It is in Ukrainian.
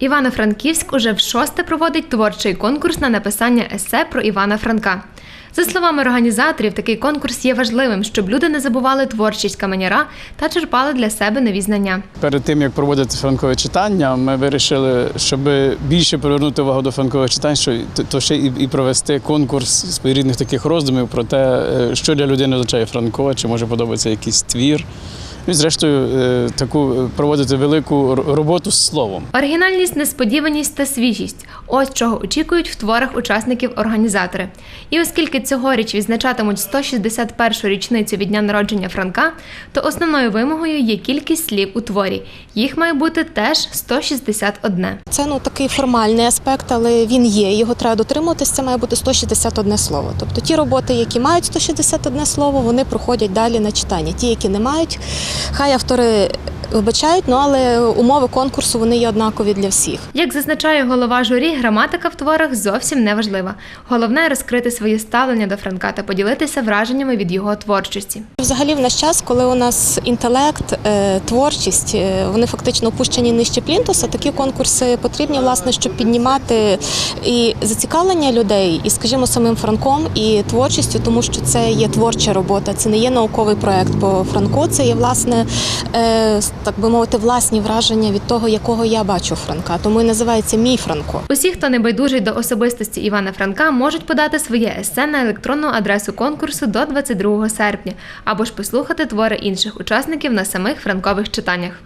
Івано-Франківськ уже в шосте проводить творчий конкурс на написання есе про Івана Франка. За словами організаторів, такий конкурс є важливим, щоб люди не забували творчість каменяра та черпали для себе нові знання. Перед тим як проводити франкове читання, ми вирішили, щоб більше привернути увагу до франкових читань, що то- ще і, провести конкурс своєрідних таких роздумів про те, е, що для людини означає Франко, чи може подобається якийсь твір. Ну і зрештою, е, таку е, проводити велику роботу з словом. Оригінальність, несподіваність та свіжість ось чого очікують в творах учасників організатори. І оскільки цьогоріч відзначатимуть 161-ю річницю від дня народження Франка, то основною вимогою є кількість слів у творі. Їх має бути теж 161. Це ну такий формальний аспект, але він є. Його треба дотримуватись. Це має бути 161 слово. Тобто ті роботи, які мають 161 слово, вони проходять далі на читання. Ті, які не мають, хай автори вибачають, ну але умови конкурсу вони є однакові для всіх. Як зазначає голова журі, граматика в творах зовсім не важлива. Головне розкрити своє ставлення до Франка та поділитися враженнями від його творчості. Взагалі, в наш час, коли у нас інтелект, е, творчість, е, вони фактично опущені нижче плінтуса, такі конкурси потрібні, власне, щоб піднімати і зацікавлення людей, і, скажімо, самим Франком, і творчістю, тому що це є творча робота, це не є науковий проект. Бо Франко це є власне, е, так би мовити, власні враження від того, якого я бачу Франка. Тому і називається мій Франко. Усі, хто не байдужий до особистості Івана Франка, можуть подати своє есе на електронну адресу конкурсу до 22 серпня або ж послухати твори інших учасників на самих франкових читаннях.